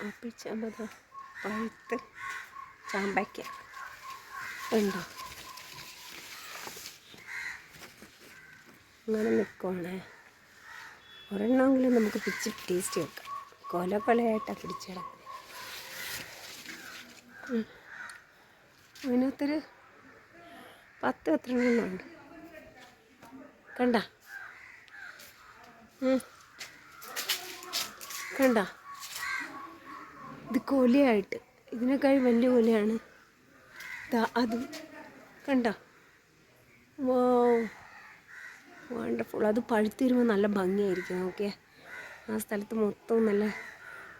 Apple ചാമ്പത പഴുത്ത് ചാമ്പയ്ക്ക. ഉണ്ടോ? അങ്ങനെ നിൽക്കുവാണേ ഒരെണ്ണമെങ്കിലും നമുക്ക് പിച്ച് ടേസ്റ്റ് വെക്കാം കൊല കൊലയായിട്ടാണ് പിടിച്ചിടാം അതിനകത്തൊരു പത്ത് പത്തെണ്ണം ഉണ്ട്. കണ്ട? കണ്ട? ഇത് കൊലയായിട്ട്. ഇതിനേക്കാൾ വലിയ കൊലയാണ്. അതും. കണ്ട? വോ. വണ്ടർഫുൾ അത് പഴുത്തിരുമ്പോൾ നല്ല ഭംഗിയായിരിക്കും. ഓക്കെ ആ സ്ഥലത്ത് മൊത്തം നല്ല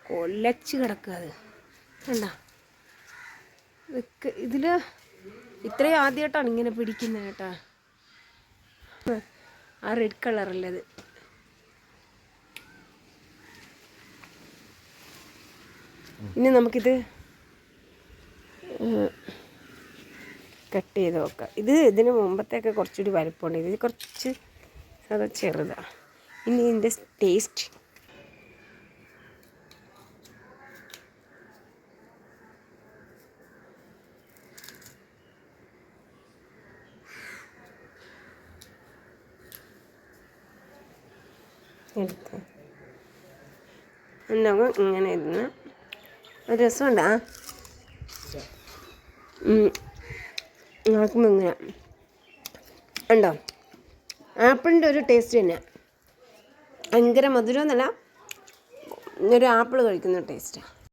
കൊലച്ച് കിടക്കുക അത്. കണ്ട? ഇതിൽ ഇത്രയും ആദ്യമായിട്ടാണ് ഇങ്ങനെ പിടിക്കുന്നത് കേട്ടോ. ആ റെഡ് കളറല്ലത് ഇനി നമുക്കിത് കട്ട് ചെയ്ത് നോക്കാം. ഇത് ഇതിന് മുമ്പത്തേക്ക് കുറച്ചുകൂടി വലുപ്പമുണ്ട്. ഇത് കുറച്ച് സാധാ ചെറുതാണ് ഇനി ഇതിന്റെ ടേസ്റ്റ് എടുത്ത്. ഉണ്ടാകും ഇങ്ങനെ ഇരുന്ന് ഒരു രസമുണ്ട് ആ. നോക്കുമ്പോൾ ഇങ്ങനെ. ഉണ്ടോ? ആപ്പിളിന്റെ ഒരു ടേസ്റ്റ് തന്നെ. ഭയങ്കര മധുരമൊന്നുമല്ല ഒരു ആപ്പിൾ കഴിക്കുന്ന ടേസ്റ്റാണ്